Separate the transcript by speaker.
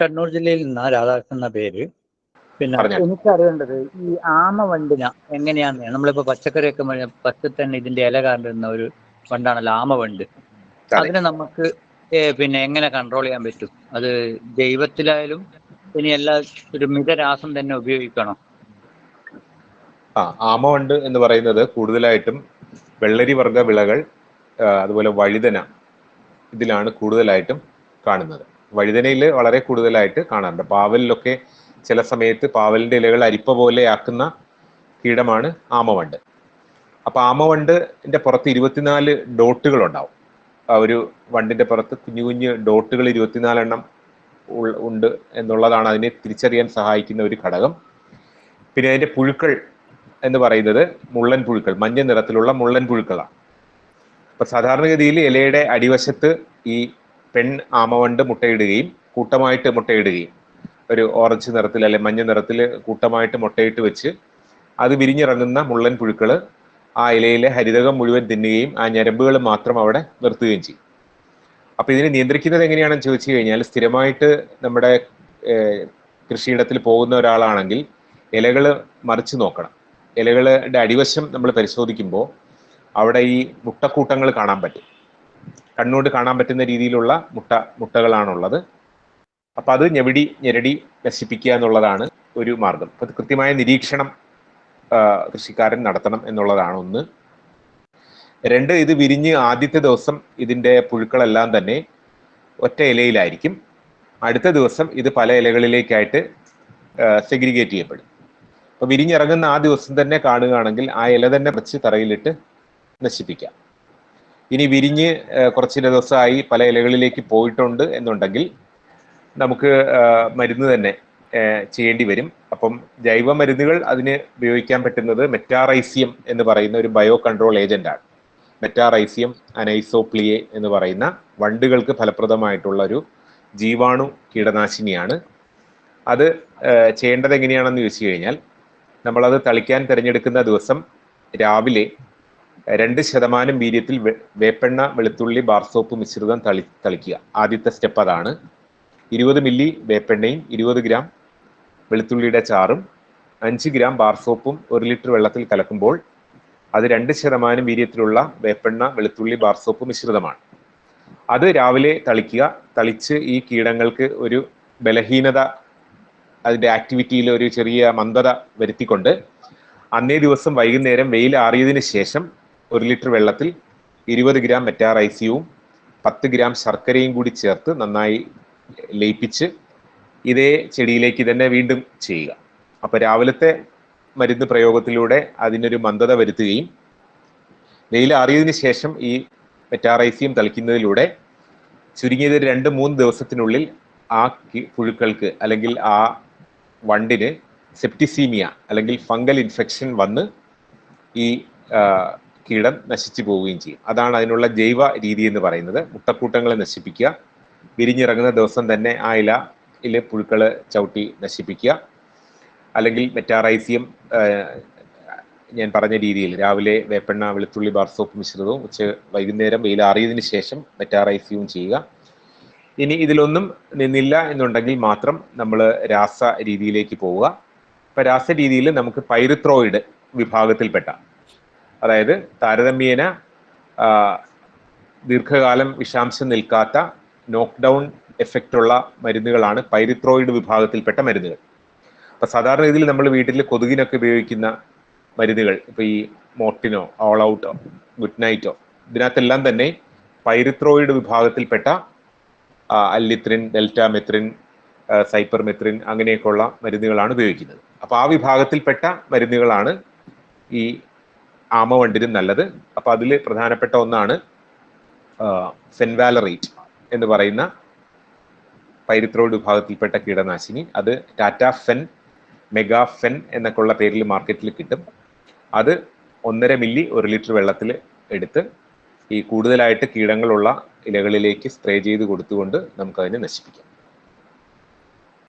Speaker 1: കണ്ണൂർ ജില്ലയിൽ നിന്നാ രാധാകൃഷ്ണൻ എന്ന പേര്. പിന്നെ. എനിക്ക് അറിയേണ്ടത് ഈ ആമ വണ്ടിന എങ്ങനെയാന്ന് നമ്മളിപ്പോ പച്ചക്കറിയൊക്കെ പച്ച തന്നെ ഇതിന്റെ ഇല കാണുന്ന ഒരു വണ്ടാണല്ലോ ആമ വണ്ട് അതിന് നമുക്ക് പിന്നെ എങ്ങനെ കൺട്രോൾ ചെയ്യാൻ പറ്റും? അത് ജൈവത്തിലായാലും ഇനി എല്ലാ ഒരു മിതരാസം തന്നെ ഉപയോഗിക്കണം.
Speaker 2: ആ ആമവണ്ട് എന്ന് പറയുന്നത് കൂടുതലായിട്ടും വെള്ളരി വർഗ വിളകൾ അതുപോലെ വഴുതന ഇതിലാണ് കൂടുതലായിട്ടും കാണുന്നത്. വഴുതനയിൽ വളരെ കൂടുതലായിട്ട് കാണാറുണ്ട്. പാവലിലൊക്കെ ചില സമയത്ത് പാവലിന്റെ ഇലകൾ അരിപ്പ പോലെ ആക്കുന്ന കീടമാണ് ആമവണ്ട്. അപ്പൊ ആമവണ്ടിന്റെ പുറത്ത് ഇരുപത്തിനാല് ഡോട്ടുകൾ ഉണ്ടാവും. ആ ഒരു വണ്ടിന്റെ പുറത്ത് കുഞ്ഞു കുഞ്ഞു ഡോട്ടുകൾ ഇരുപത്തിനാലെണ്ണം ഉണ്ട് എന്നുള്ളതാണ് അതിനെ തിരിച്ചറിയാൻ സഹായിക്കുന്ന ഒരു ഘടകം. പിന്നെ അതിന്റെ പുഴുക്കൾ എന്ന് പറയുന്നത് മുള്ളൻ പുഴുക്കൾ മഞ്ഞ നിറത്തിലുള്ള മുള്ളൻ പുഴുക്കളാണ്. അപ്പൊ സാധാരണഗതിയിൽ ഇലയുടെ അടിവശത്ത് ഈ പെൺ ആമവണ്ട് മുട്ടയിടുകയും കൂട്ടമായിട്ട് മുട്ടയിടുകയും ഒരു ഓറഞ്ച് നിറത്തിൽ അല്ലെ മഞ്ഞ നിറത്തിൽ കൂട്ടമായിട്ട് മുട്ടയിട്ട് വെച്ച് അത് വിരിഞ്ഞിറങ്ങുന്ന മുള്ളൻ പുഴുക്കൾ ആ ഇലയിലെ ഹരിതകം മുഴുവൻ തിന്നുകയും ആ ഞരമ്പുകൾ മാത്രം അവിടെ നിർത്തുകയും ചെയ്യും. അപ്പൊ ഇതിനെ നിയന്ത്രിക്കുന്നത് എങ്ങനെയാണെന്ന് ചോദിച്ചു കഴിഞ്ഞാൽ സ്ഥിരമായിട്ട് നമ്മുടെ കൃഷിയിടത്തിൽ പോകുന്ന ഒരാളാണെങ്കിൽ ഇലകൾ മറിച്ച് നോക്കണം. ഇലകളുടെ അടിവശം നമ്മൾ പരിശോധിക്കുമ്പോൾ അവിടെ ഈ മുട്ടക്കൂട്ടങ്ങൾ കാണാൻ പറ്റും. കണ്ണുകൊണ്ട് കാണാൻ പറ്റുന്ന രീതിയിലുള്ള മുട്ട മുട്ടകളാണുള്ളത്. അപ്പൊ അത് ഞെവിടി ഞെരടി നശിപ്പിക്കുക എന്നുള്ളതാണ് ഒരു മാർഗം. അപ്പൊ കൃത്യമായ നിരീക്ഷണം കൃഷിക്കാരൻ നടത്തണം എന്നുള്ളതാണ് ഒന്ന്. രണ്ട് ഇത് വിരിഞ്ഞ് ആദ്യത്തെ ദിവസം ഇതിന്റെ പുഴുക്കളെല്ലാം തന്നെ ഒറ്റ ഇലയിലായിരിക്കും. അടുത്ത ദിവസം ഇത് പല ഇലകളിലേക്കായിട്ട് സെഗ്രിഗേറ്റ് ചെയ്യപ്പെടും. അപ്പൊ വിരിഞ്ഞിറങ്ങുന്ന ആ ദിവസം തന്നെ കാണുകയാണെങ്കിൽ ആ ഇല തന്നെ വെച്ച് തറയിലിട്ട് നശിപ്പിക്കാം. ഇനി വിരിഞ്ഞ് കുറച്ച് ദിവസമായി പല ഇലകളിലേക്ക് പോയിട്ടുണ്ട് എന്നുണ്ടെങ്കിൽ നമുക്ക് മരുന്ന് തന്നെ ചെയ്യേണ്ടി വരും. അപ്പം ജൈവ മരുന്നുകൾ അതിന് ഉപയോഗിക്കാൻ പറ്റുന്നത് മെറ്റാറൈസിയം എന്ന് പറയുന്ന ഒരു ബയോ കൺട്രോൾ ഏജന്റാണ്. മെറ്റാറൈസിയം അനൈസോപ്ലിയെ എന്ന് പറയുന്ന വണ്ടുകൾക്ക് ഫലപ്രദമായിട്ടുള്ള ഒരു ജീവാണു കീടനാശിനിയാണ്. അത് ചെയ്യേണ്ടത് എങ്ങനെയാണെന്ന് ചോദിച്ചു കഴിഞ്ഞാൽ നമ്മളത് തളിക്കാൻ തിരഞ്ഞെടുക്കുന്ന ദിവസം രാവിലെ രണ്ട് ശതമാനം വീര്യത്തിൽ വേപ്പെണ്ണ വെളുത്തുള്ളി ബാർ സോപ്പ് മിശ്രിതം തളി തളിക്കുക. ആദ്യത്തെ സ്റ്റെപ്പ് അതാണ്. ഇരുപത് മില്ലി വേപ്പെണ്ണയും ഇരുപത് ഗ്രാം വെളുത്തുള്ളിയുടെ ചാറും അഞ്ച് ഗ്രാം ബാർ സോപ്പും ഒരു ലിറ്റർ വെള്ളത്തിൽ കലക്കുമ്പോൾ അത് രണ്ട് ശതമാനം വീര്യത്തിലുള്ള വേപ്പെണ്ണ വെളുത്തുള്ളി ബാർ സോപ്പ് മിശ്രിതമാണ്. അത് രാവിലെ തളിക്കുക. തളിച്ച് ഈ കീടങ്ങൾക്ക് ഒരു ബലഹീനത അതിന്റെ ആക്ടിവിറ്റിയിൽ ഒരു ചെറിയ മന്ദത വരുത്തിക്കൊണ്ട് അന്നേ ദിവസം വൈകുന്നേരം വെയിൽ ആറിയതിന് ശേഷം ഒരു ലിറ്റർ വെള്ളത്തിൽ ഇരുപത് ഗ്രാം മെറ്റാറൈസിയവും പത്ത് ഗ്രാം ശർക്കരയും കൂടി ചേർത്ത് നന്നായി ലയിപ്പിച്ച് ഇതേ ചെടിയിലേക്ക് തന്നെ വീണ്ടും ചെയ്യുക. അപ്പൊ രാവിലത്തെ മരുന്ന് പ്രയോഗത്തിലൂടെ അതിനൊരു മന്ദത വരുത്തുകയും വെയിൽ അറിയതിനു ശേഷം ഈ മെറ്റാറൈസിയം തളിക്കുന്നതിലൂടെ ചുരുങ്ങിയത് രണ്ട് മൂന്ന് ദിവസത്തിനുള്ളിൽ ആ പുഴുക്കൾക്ക് അല്ലെങ്കിൽ ആ വണ്ടിന് സെപ്റ്റിസീമിയ അല്ലെങ്കിൽ ഫംഗൽ ഇൻഫെക്ഷൻ വന്ന് ഈ കീടം നശിച്ചു പോവുകയും ചെയ്യും. അതാണ് അതിനുള്ള ജൈവ രീതി എന്ന് പറയുന്നത്. മുട്ടക്കൂട്ടങ്ങളെ നശിപ്പിക്കുക വിരിഞ്ഞിറങ്ങുന്ന ദിവസം തന്നെ ആ ഇല പുഴുക്കൾ ചവിട്ടി നശിപ്പിക്കുക. അല്ലെങ്കിൽ മെറ്റാറൈസിയം ഞാൻ പറഞ്ഞ രീതിയിൽ രാവിലെ വേപ്പെണ്ണ വെളുത്തുള്ളി ബാർ സോപ്പ് മിശ്രിതവും ഉച്ച വൈകുന്നേരം വെയിൽ അറിയതിനു ശേഷം മെറ്റാറൈസിയവും ചെയ്യുക. ഇനി ഇതിലൊന്നും നിന്നില്ല എന്നുണ്ടെങ്കിൽ മാത്രം നമ്മൾ രാസ രീതിയിലേക്ക് പോവുക. ഇപ്പം രാസ രീതിയിൽ നമുക്ക് പൈറിത്രോയിഡ് വിഭാഗത്തിൽപ്പെട്ട അതായത് താരതമ്യേന ദീർഘകാലം വിഷാംശം നിൽക്കാത്ത നോക്ക്ഡൗൺ എഫക്റ്റ് ഉള്ള മരുന്നുകളാണ് പൈരിത്രോയിഡ് വിഭാഗത്തിൽപ്പെട്ട മരുന്നുകൾ. അപ്പൊ സാധാരണ രീതിയിൽ നമ്മൾ വീട്ടിൽ കൊതുകിനൊക്കെ ഉപയോഗിക്കുന്ന മരുന്നുകൾ ഇപ്പൊ ഈ മോട്ടിനോ ഓൾ ഔട്ടോ ഗുഡ് നൈറ്റോ ഇതിനകത്തെല്ലാം തന്നെ പൈരിത്രോയിഡ് വിഭാഗത്തിൽപ്പെട്ട അല്ലിത്രിൻ ഡെൽറ്റാമെത്രിൻ സൈപ്പർമെത്രിൻ അങ്ങനെയൊക്കെയുള്ള മരുന്നുകളാണ് ഉപയോഗിക്കുന്നത്. അപ്പൊ ആ വിഭാഗത്തിൽപ്പെട്ട മരുന്നുകളാണ് ഈ ആമവണ്ടിനും നല്ലത്. അപ്പൊ അതിൽ പ്രധാനപ്പെട്ട ഒന്നാണ് സെൻവാലറേറ്റ് എന്ന് പറയുന്ന പൈരിത്രോഡ് വിഭാഗത്തിൽപ്പെട്ട കീടനാശിനി. അത് ടാറ്റ ഫെൻ മെഗാ ഫെൻ എന്നൊക്കെ ഉള്ള പേരിൽ മാർക്കറ്റിൽ കിട്ടും. അത് ഒന്നര മില്ലി ഒരു ലിറ്റർ വെള്ളത്തിൽ എടുത്ത് ഈ കൂടുതലായിട്ട് കീടങ്ങളുള്ള ഇലകളിലേക്ക് സ്പ്രേ ചെയ്ത് കൊടുത്തുകൊണ്ട് നമുക്കതിനെ നശിപ്പിക്കാം.